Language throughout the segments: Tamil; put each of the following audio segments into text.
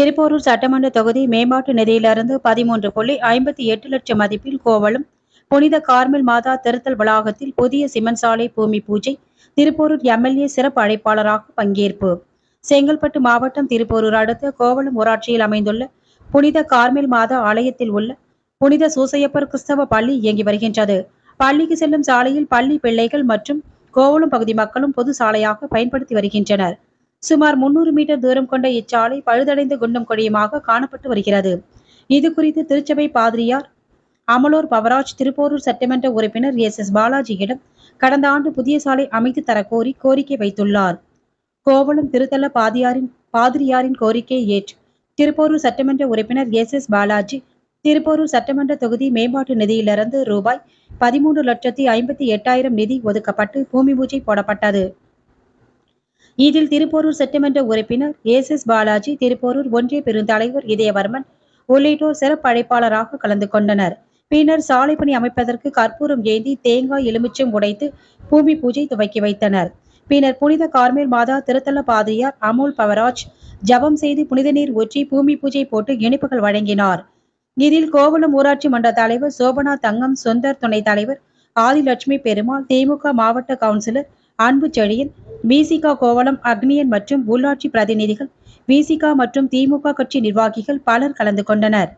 திருப்போரூர் சட்டமன்ற தொகுதி மேம்பாட்டு நிதியிலிருந்து பதிமூன்று புள்ளி ஐம்பத்தி எட்டு லட்சம் மதிப்பில் கோவளம் புனித கார்மல் மாதா திருத்தல் வளாகத்தில் புதிய சிமெண்ட் சாலை பூமி பூஜை திருப்போரூர் எம்எல்ஏ சிறப்பு அழைப்பாளராக பங்கேற்பு. செங்கல்பட்டு மாவட்டம் திருப்போரூர் அடுத்த கோவளம் ஊராட்சியில் அமைந்துள்ள புனித கார்மல் மாதா ஆலயத்தில் உள்ள புனித சூசையப்பர் கிறிஸ்தவ பள்ளி இயங்கி வருகின்றது. பள்ளிக்கு செல்லும் சாலையில் பள்ளி பிள்ளைகள் மற்றும் கோவளம் பகுதி மக்களும் பொது சாலையாக பயன்படுத்தி வருகின்றனர். சுமார் முன்னூறு மீட்டர் தூரம் கொண்ட இச்சாலை பழுதடைந்த குண்டும் கொடியுமாக காணப்பட்டு வருகிறது. இது குறித்து திருச்சபை பாதிரியார் அமலோர் பவராஜ் திருப்போரூர் சட்டமன்ற உறுப்பினர் எஸ். எஸ். பாலாஜியிடம் கடந்த ஆண்டு புதிய சாலை அமைத்து தரக்கோரி கோரி கோரிக்கை வைத்துள்ளார். கோவளம் திருத்தல பாதியாரின் பாதிரியாரின் கோரிக்கையை ஏற்று திருப்போரூர் சட்டமன்ற உறுப்பினர் எஸ். எஸ். பாலாஜி திருப்போரூர் சட்டமன்ற தொகுதி மேம்பாட்டு நிதியிலிருந்து ரூபாய் பதிமூன்று லட்சத்தி ஐம்பத்தி எட்டாயிரம் நிதி ஒதுக்கப்பட்டு பூமி பூஜை போடப்பட்டது. இதில் திருப்போரூர் சட்டமன்ற உறுப்பினர் எஸ் எஸ் பாலாஜி திருப்போரூர் ஒன்றிய பெருந்தலைவர் இதயவர்மன் உள்ளிட்டோர் சிறப்பு அழைப்பாளராக கலந்து கொண்டனர். பின்னர் சாலை பணி அமைப்பதற்கு கற்பூரம் ஏந்தி தேங்காய் எலுமிச்சம் உடைத்து பூமி பூஜை துவக்கி வைத்தனர். பின்னர் புனித கார்மேல் மாதா திருத்தல பாதிரியார் அமுல் பவராஜ் ஜபம் செய்து புனித நீர் ஊற்றி பூமி பூஜை போட்டு இனிப்புகள் வழங்கினார். இதில் கோவளம் ஊராட்சி மன்ற தலைவர் சோபனா தங்கம் சுந்தர் துணைத் தலைவர் ஆதிலட்சுமி பெருமாள் திமுக மாவட்ட கவுன்சிலர் அன்பு செழியன் விசிகா கோவளம் அக்னியன் மற்றும் உள்ளாட்சி பிரதிநிதிகள் விசிகா மற்றும் திமுக கட்சி நிர்வாகிகள் பலர் கலந்து கொண்டனர்.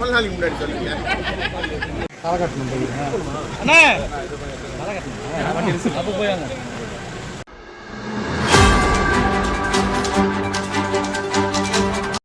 முன்னாடி